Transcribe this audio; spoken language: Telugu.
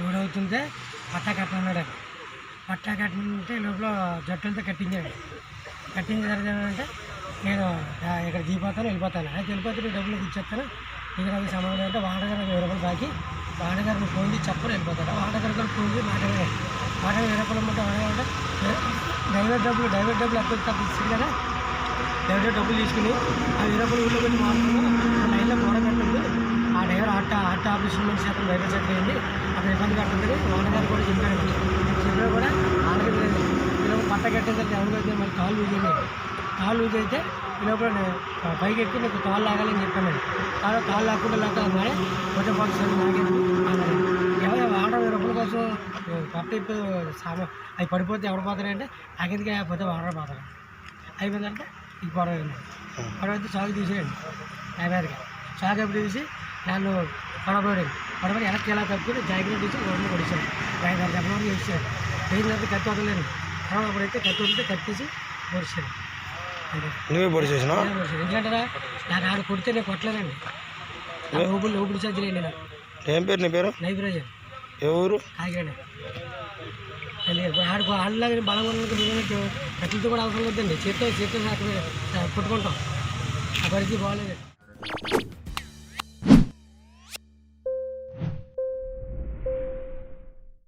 లోడ్ అవుతుంటే పట్టా కట్టనున్నాడు అది పట్టా కట్టమంటే లోపల జట్టులతో కట్టించాడు కట్టించిన తర్వాత ఏమంటే నేను ఇక్కడ దిగిపోతాను వెళ్ళిపోతాను. అయితే వెళ్ళిపోతే నేను డబ్బులు ఇచ్చేస్తాను. ఇక నాకు సమాధానం అంటే వాడగారు నాకు వెయ్యి రూపాయలు బాకి వాడగారు ఫోన్ చేసి చెప్పని వెళ్ళిపోతాడు వాడగారు కూడా ఫోన్ చేసి మాట్లాడారు. వాడగారు వెయ్యి రూపాయలు అమ్మంటే వాడగారు అంటే డ్రైవర్ డబ్బులు డ్రైవర్ డబ్బులు ఎప్పుడు తప్ప ఇస్తుంది కదా? డ్రైవర్ డబ్బులు తీసుకుని ఆ వీరపల్లి ఊళ్ళో కొన్ని మాట్లాడుకుని లైన్లో గోడ కట్టింది ఆ డ్రైవర్ ఆట ఆట ఆఫీస్ నుంచి అతను డ్రైవర్ సెట్ అయింది అక్కడ ఇబ్బంది కట్టుంది ఓనర్ గారు కూడా చెప్పాడు చెప్పినా కూడా ఆడగదు లేదు. ఇలా పట్ట కట్టేసరికి ఎవరికి అయితే మరి కాలు లూజ్ అయింది? కాలు లూజ్ అయితే ఈ లోపల పైకి ఎక్కి నీకు కాలు లాగాలని చెప్పాను. కాలు కాలు లాక్కుండా లాగా మరి కొంచెం పడుతుంది నాకేంటి అన్నాడు ఎవరు పట్ట ఇప్పుడు సామా అవి పడిపోతే ఎవరు పోతారంటే నాకెందుకు పోతే వాడడం పోతారు అయిపోయిందంటే ఇది గొడవ అయింది. గొడవ అయితే సాగు తీసేయండి. డ్రైవర్గా సాగు ఎప్పుడు తీసి నన్ను పడబోయాడు పడబడి వెనక్కి ఎలా తప్పుకుని జాకెట్ తీసి రోడ్లు కొడిచాడు డ్రైవర్ చెప్పడం వేసిన తర్వాత కత్తి వదలలేదు. తర్వాత అప్పుడైతే కత్తి వదిలితే కత్తి తీసి పొడిచాడు అంతే. నువ్వే పొడి చేసినావు? నేనే పొడిచాను ఎందుకంటే నాకు ఆడ కొడితే నేను కొట్టలేదండి. నా ఊపిరి ఊపిరి చదిలేండి నాకు. ఏం పేరు నీ పేరు? నైబ్రేజ్ ఎవరు? ఆడుకో ఆడలాగా బలం ఉన్నట్టు కూడా అవసరం వద్దండి చేత్తో చేత్తో కొట్టుకుంటాం. ఆ పరిస్థితి బాగాలేదు.